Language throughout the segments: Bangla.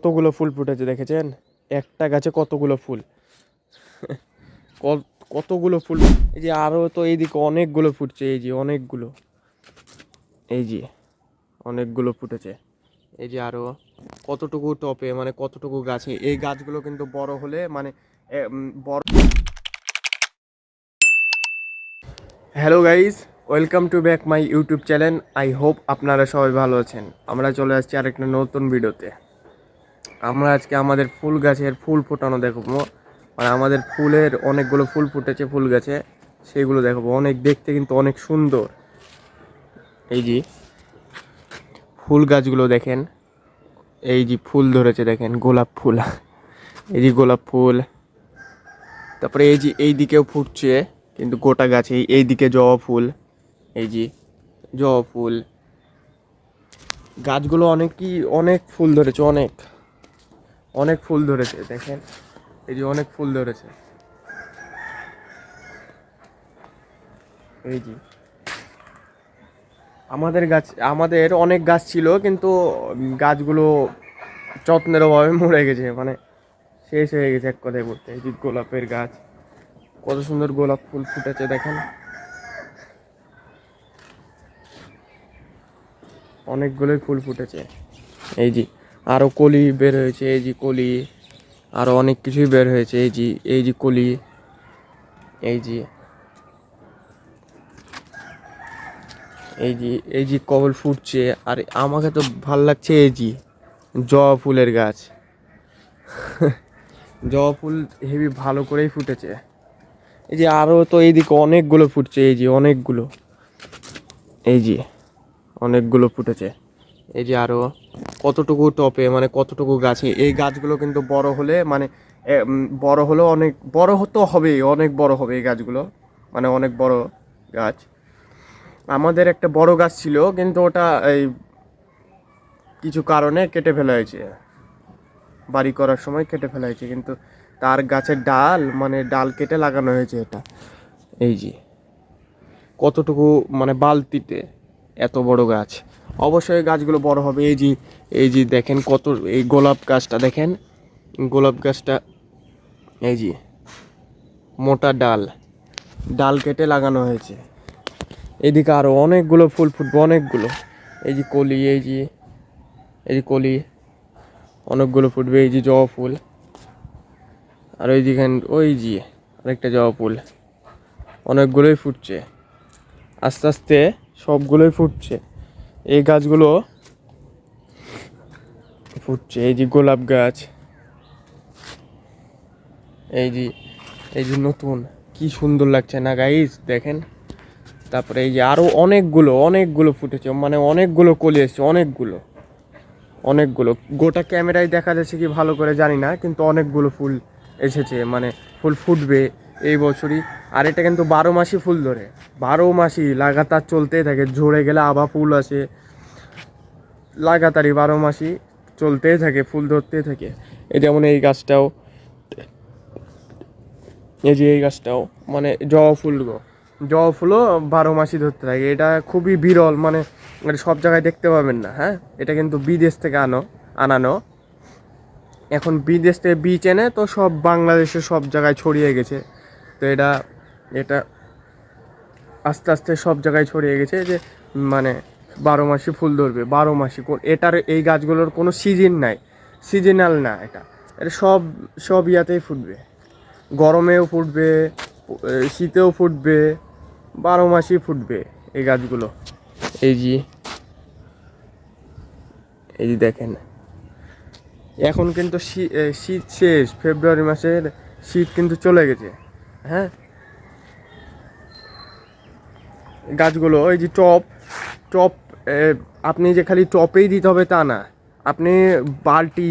কতগুলো ফুল ফুটেছে দেখেছেন? একটা গাছে কতগুলো ফুল? কত- কতগুলো ফুল? এই যে আরও তো এইদিকে অনেকগুলো ফুটছে, এই যে অনেকগুলো। এই যে অনেকগুলো ফুটেছে। এই যে আরও কতটুকু টপে মানে কতটুকু গাছে। এই গাছগুলো কিন্তু বড় হলে মানে বড় hello guys welcome to back my YouTube channel I hope আপনারা সবাই ভালো আছেন। আমরা চলে আসছি আরেকটা নতুন ভিডিওতে আমরা আজকে আমাদের ফুল গাছের ফুল ফোটানো দেখাবো। মানে আমাদের ফুলের অনেকগুলো ফুল ফুটেছে ফুল গাছে, সেগুলো দেখাবো। অনেক দেখতে কিন্তু অনেক সুন্দর। এই যে ফুল গাছগুলো দেখেন, এই যে ফুল ধরেছে দেখেন, গোলাপ ফুল। এই যে গোলাপ ফুল। তারপরে এই যে এই দিকেও ফুটছে, কিন্তু গোটা গাছে এই দিকে জবা ফুল, এই যে জবা ফুল। গাছগুলো অনেকই অনেক ফুল ধরেছে, অনেক। অনেক ফুল ধরেছে, দেখেন। এই যে অনেক ফুল ধরেছে। এই যে। আমাদের গাছ, আমাদের অনেক গাছ ছিল, কিন্তু গাছগুলো যত্নের অভাবে মরে গেছে মানে শেষ হয়ে গেছে এক কথায় বলতে। এই যে গোলাপের গাছ, কত সুন্দর গোলাপ ফুল ফুটেছে, দেখেন। অনেকগুলোই ফুল ফুটেছে। এই যে। আরও কলি বের হয়েছে, এই যে কলি আরও অনেক কিছুই বের হয়েছে, এই যে এই যে কলি, এই যে এই যে এই যে কবল ফুটছে, আর আমাকে তো ভালো লাগছে এই যে, জবা ফুলের গাছ। জবা ফুল হেভি ভালো করেই ফুটেছে। এই যে আরও তো এইদিকে অনেকগুলো ফুটছে, এই যে অনেকগুলো, এই যে, অনেকগুলো ফুটেছে। এই যে আরও কতটুকু টপে মানে কতটুকু গাছে, এই গাছগুলো কিন্তু বড় হলে মানে বড় হলেও অনেক, বড় তো হবেই, অনেক বড় হবে এই গাছগুলো মানে অনেক বড় গাছ। আমাদের একটা বড় গাছ ছিল, কিন্তু ওটা এই কিছু কারণে কেটে ফেলা হয়েছে। বাড়ি করার সময় কেটে ফেলা হয়েছে, কিন্তু তার গাছের ডাল মানে ডাল কেটে লাগানো হয়েছে এটা। এই যে, কতটুকু মানে বালতিতে এত বড় গাছ। অবশ্যই গাছগুলো বড় হবে। এই যে এই যে দেখেন কত, এই গোলাপ গাছটা দেখেন। গোলাপ গাছটা, এই যে, মোটা ডাল। ডাল কেটে লাগানো হয়েছে। এদিকে আরও অনেকগুলো ফুল ফুটবে, অনেকগুলো। এই যে কলি, এই যে এই যে কলি, অনেকগুলো ফুটবে। এই যে জবা ফুল। আর ওই দিকে ওই যে আরেকটা জবা ফুল। অনেকগুলোই ফুটছে। আস্তে আস্তে সবগুলোই ফুটছে। এই গাছগুলো ফুটছে, এই যে গোলাপ গাছ, এই যে এই যে নতুন, কি সুন্দর লাগছে না গাইস দেখেন, তারপরে এই যে আরও অনেকগুলো অনেকগুলো ফুটেছে মানে অনেকগুলো কলি এসছে, অনেকগুলো অনেকগুলো। গোটা ক্যামেরায় দেখা যাচ্ছে কি ভালো করে জানি না, কিন্তু অনেকগুলো ফুল এসেছে মানে ফুল ফুটবে এই বছরই। আর এটা কিন্তু বারো মাসই ফুল ধরে। বারো মাসই লাগাতার চলতেই থাকে, ঝরে গেলে আবার ফুল আসে। লাগাতারই বারো মাসই চলতেই থাকে, ফুল ধরতেই থাকে। এই যেমন এই গাছটাও, এই যে এই গাছটাও মানে জবা ফুল গো। জবা ফুলও বারো মাসই ধরতে থাকে। এটা খুবই বিরল মানে এটা সব জায়গায় দেখতে পাবেন না হ্যাঁ? এটা কিন্তু বিদেশ থেকে আনো, আনানো। এখন বিদেশ থেকে বীজ এনে তো সব বাংলাদেশে সব জায়গায় ছড়িয়ে গেছে। তো এটা এটা আস্তে আস্তে সব জায়গায় ছড়িয়ে গেছে যে মানে বারো মাসই ফুল ধরবে, বারো কোন এটার এই গাছগুলোর কোনো সিজন নাই, সিজনাল না এটা। এটা সব সব ইয়াতেই ফুটবে। গরমেও ফুটবে শীতেও ফুটবে, বারো মাসই ফুটবে এই গাছগুলো। এই যে এই যে দেখেন। এখন কিন্তু শীত শেষ, ফেব্রুয়ারি মাসের শীত কিন্তু চলে গেছে। হ্যাঁ? গাছগুলো এই যে টপ টপ আপনি যে খালি টপেই দিতে হবে তা না। আপনি বালতি,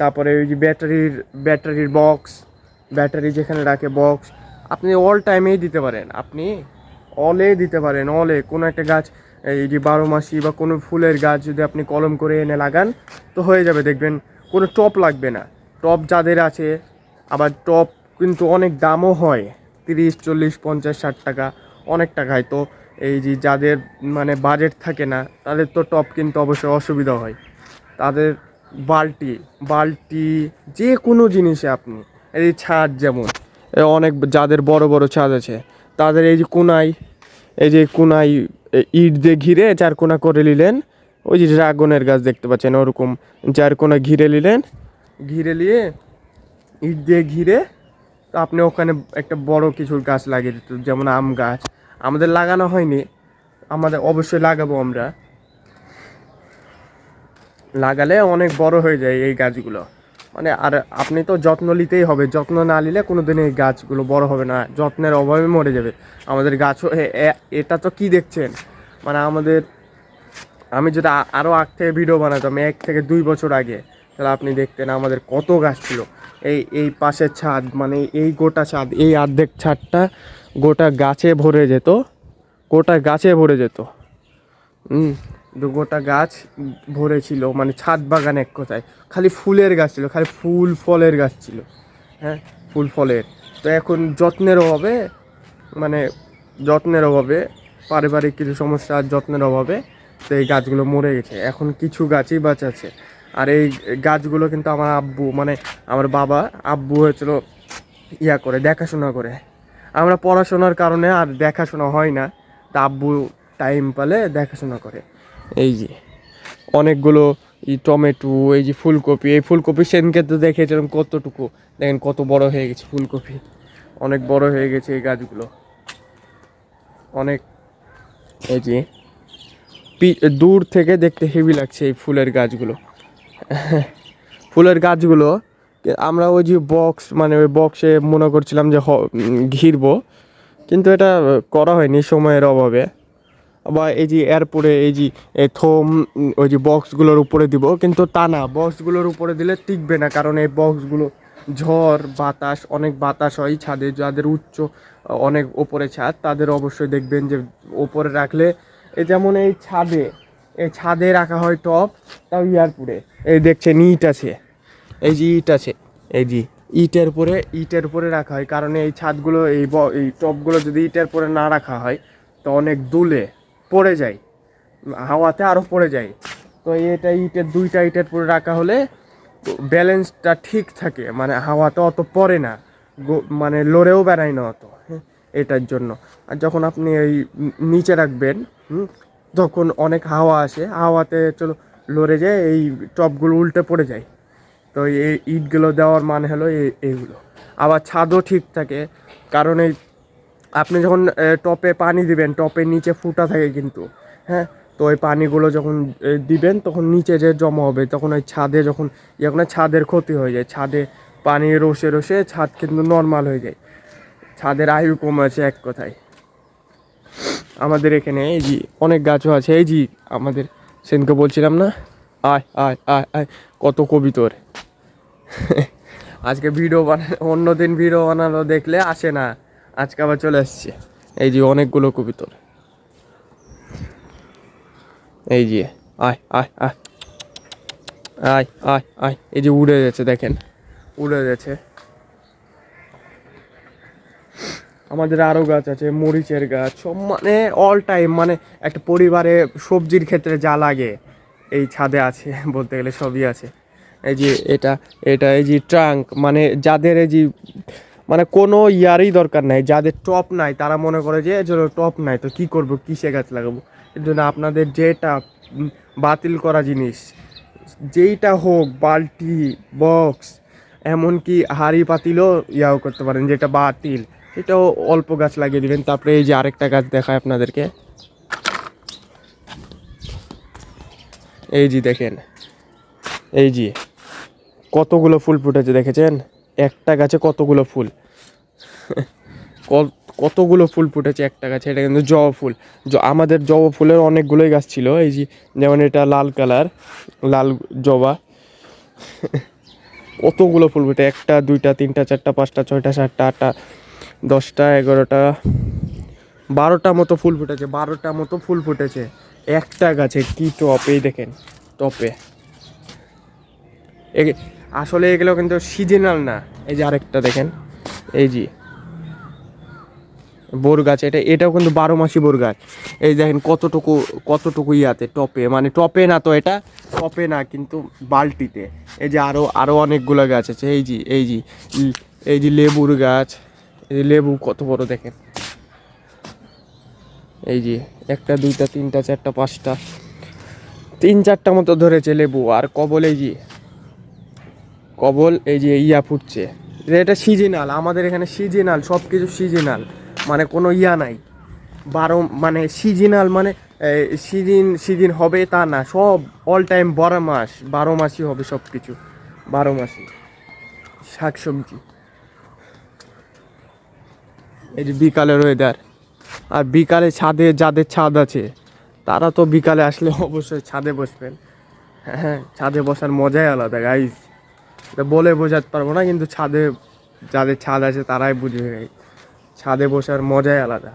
তারপরে ওই যে ব্যাটারির ব্যাটারির বক্স ব্যাটারি যেখানে রাখে বক্স আপনি অল টাইমেই দিতে পারেন। আপনি অলে দিতে পারেন অলে কোনো একটা গাছ, এই যে বারো মাসি বা কোনো ফুলের গাছ যদি আপনি কলম করে এনে লাগান, তো হয়ে যাবে, দেখবেন কোনো টপ লাগবে না। টপ যাদের আছে, আবার টপ কিন্তু অনেক দামও হয়, তিরিশ, চল্লিশ, পঞ্চাশ, ষাট টাকা, অনেক টাকায় তো এই যে যাদের মানে বাজেট থাকে না, তাদের তো টপ কিনতে অবশ্যই অসুবিধা হয়। তাদের বালতি বালতি যে কোনো জিনিসে আপনি, এই ছাদ যেমন অনেক যাদের বড় বড় ছাদ আছে, তাদের এই যে কোনায়, এই যে কোনায় ইট দিয়ে ঘিরে চার কোনা করে নিলেন, ওই যে ড্রাগনের গাছ দেখতে পাচ্ছেন, ওরকম চার কোনা ঘিরে নিলেন, ঘিরে নিয়ে ইট দিয়ে ঘিরে আপনি ওখানে একটা বড় কিছুর গাছ লাগিয়ে দিত যেমন আম গাছ আমাদের লাগানো হয়নি, আমাদের অবশ্যই লাগাবো আমরা। লাগালে অনেক বড় হয়ে যায় এই গাছগুলো। মানে আর আপনি তো যত্ন নিতেই হবে, যত্ন না নিলে কোনো দিন এই গাছগুলো বড় হবে না, যত্নের অভাবে মরে যাবে। আমাদের গাছও এটা তো কি দেখছেন? মানে আমাদের, আমি আ- আরও আগ থেকে ভিডিও বানাতাম, এক থেকে দুই বছর আগে, তাহলে আপনি দেখতেন আমাদের কত গাছ ছিল। এই এই পাশের ছাদ মানে এই গোটা ছাদ, এই অর্ধেক ছাদটা গোটা গাছে ভরে যেত। গোটা গাছে ভরে যেত। হুম গোটা গাছ ভরে ছিল মানে ছাদ বাগান এক কথায়। খালি ফুলের গাছ ছিল, খালি ফুল ফলের গাছ ছিল। হ্যাঁ ফুল ফলের। তো এখন যত্নের অভাবে মানে যত্নের অভাবে, পারিবারিক কিছু সমস্যা আর যত্নের অভাবে তো এই গাছগুলো মরে গেছে। এখন কিছু গাছই বাঁচাচ্ছে। আর এই গাছগুলো কিন্তু আমার আব্বু মানে আমার বাবা, আব্বু হয়েছিল ইয়া করে, দেখাশোনা করে। আমরা পড়াশোনার কারণে আর দেখাশোনা হয় না। তা আব্বু টাইম পালে দেখাশোনা করে। এই যে, অনেকগুলো এই টমেটো, এই যে ফুলকপি, এই ফুলকপি সেনকে তো দেখেছিলাম কতটুকু। দেখেন কত বড় হয়ে গেছে ফুলকপি। অনেক বড় হয়ে গেছে এই গাছগুলো। অনেক, এই যে দূর থেকে দেখতে হেভি লাগছে এই ফুলের গাছগুলো। ফুলের গাছগুলো আমরা ওই যে বক্স মানে ওই বক্সে মনে করছিলাম যে ঘিরবো। কিন্তু এটা করা হয়নি সময়ের অভাবে। বা এই যে এরপরে এই যে থোম ওই যে বক্সগুলোর উপরে দিব, কিন্তু তা না বক্সগুলোর উপরে দিলে টিকবে না। কারণ এই বক্সগুলো ঝড়, বাতাস, অনেক বাতাস হয় ছাদে। যাদের উচ্চ অনেক ওপরে ছাদ, তাদের অবশ্যই দেখবেন যে ওপরে রাখলে এ যেমন এই ছাদে এই ছাদে রাখা হয় টপ তাও ইয়ারপুরে এই দেখছে নিট আছে। এই যে ইট আছে এই যে ইটের উপরে ইটের উপরে রাখা হয়। কারণ এই ছাদগুলো এই এই টপগুলো যদি ইটের উপরে না রাখা হয় তো অনেক দুলে পড়ে যায়। হাওয়াতে আরও পড়ে যায়। তো এটা ইটের দুইটা ইটের উপরে রাখা হলে ব্যালেন্সটা ঠিক থাকে। মানে হাওয়াতে অত পড়ে না। মানে লড়েও বেড়ায় না অত। হ্যাঁ, এটার জন্য। আর যখন আপনি এই নিচে রাখবেন তখন অনেক হাওয়া আসে। হাওয়াতে চলো লড়ে যায় এই টপগুলো উল্টে পড়ে যায়। তো এই ইটগুলো দেওয়ার মানে হলো এই, এইগুলো। আবার ছাদও ঠিক থাকে, কারণ এই আপনি যখন টপে পানি দিবেন, টপের নিচে ফুটা থাকে কিন্তু হ্যাঁ? তো ওই পানিগুলো যখন দিবেন, তখন নিচে যে জমা হবে, তখন ওই ছাদে যখন ইয়ে করে ছাদের ক্ষতি হয়ে যায়। ছাদে পানি রসে রসে ছাদ কিন্তু নর্মাল হয়ে যায়। ছাদের আয়ু কম আছে এক কথায়। আমাদের এখানে এই জি অনেক গাছও আছে, এই জি আমাদের সেনকে বলছিলাম না? আয় আয় আয় আয়, কত কবি তোর। আজকে ভিডিও বানা, অন্যদিন ভিডিও বানানো দেখলে আসে না। আজকে আবার চলে আসছে। এই যে অনেকগুলো কবিতর। এই যে, আয় আয় আয়। আয় আয় আয়। এই যে উড়ে যাচ্ছে দেখেন। উড়ে যাচ্ছে আমাদের আরও গাছ আছে, মরিচের গাছ। সব মানে অল টাইম মানে একটা পরিবারে সবজির ক্ষেত্রে যা লাগে, এই ছাদে আছে বলতে গেলে সবই আছে। এই যে এটা এটা এই যে ট্রাঙ্ক মানে যাদের এই যে মানে কোনো ইয়ারই দরকার নাই, যাদের টপ নাই, তারা মনে করে যে চলো টপ নাই, তো কি করব, কিসে গাছ লাগাবো? এর জন্য আপনাদের যেটা বাতিল করা জিনিস, যেইটা হোক, বালতি বক্স এমনকি হাড়ি পাতিলও ইয়াও করতে পারেন, যেটা বাতিল, এটাও অল্প গাছ লাগিয়ে দিবেন। তারপরে এই যে আরেকটা গাছ দেখায় আপনাদেরকে। এই যে দেখেন, এই যে কতগুলো ফুল ফুটেছে দেখেছেন? একটা গাছে কতগুলো ফুল? কত- কতগুলো ফুল ফুটেছে একটা গাছে? এটা কিন্তু জবা ফুল। আমাদের জবা ফুলের অনেকগুলোই গাছ ছিল। এই যে, যেমন এটা লাল কালার, লাল জবা। কতগুলো ফুল ফুটে? একটা, দুইটা, তিনটা, চারটা, পাঁচটা, ছয়টা, সাতটা, আটটা, দশটা, এগারোটা, বারোটা মতো ফুল ফুটেছে। বারোটা মতো ফুল ফুটেছে। একটা গাছে কি টপ? এই দেখেন, টপে। আসলে এগুলো কিন্তু সিজনাল না। এই যে আরেকটা দেখেন, এই যে বোর গাছ, এটা এটাও কিন্তু বারো মাসি বোর গাছ। এই দেখেন কতটুকু কতটুকু ইয়াতে টপে। মানে টপে না তো এটা, টপে না, কিন্তু বালতিতে। এই যে আরও আরও অনেকগুলো গাছ আছে। এই যে এই যে এই যে লেবুর গাছ। এই যে লেবু কত বড় দেখেন। এই যে একটা, দুইটা, তিনটা, চারটা, পাঁচটা। তিন, চারটা মতো ধরেছে লেবু। আর কবল এই যে কবল, এই যে ইয়া ফুটছে। এটা সিজনাল, আমাদের এখানে সিজনাল সব কিছু সিজনাল। মানে কোনো ইয়া নাই। বারো মানে সিজনাল মানে সিজন সিজন হবে তা না, সব অল টাইম বারো মাস, বারো মাসই হবে সব কিছু বারো মাসই। শাক সবজি এই যে বিকালের ওয়েদার আর বিকালে ছাদে যাদের ছাদ আছে, তারা তো বিকালে আসলে অবশ্যই ছাদে বসবেন। হ্যাঁ ছাদে বসার মজাই আলাদা এটা বলে বোঝাতে পারব না, কিন্তু ছাদে যাদের ছাদ আছে তারাই বুঝবে। ছাদে বসার মজাই আলাদা।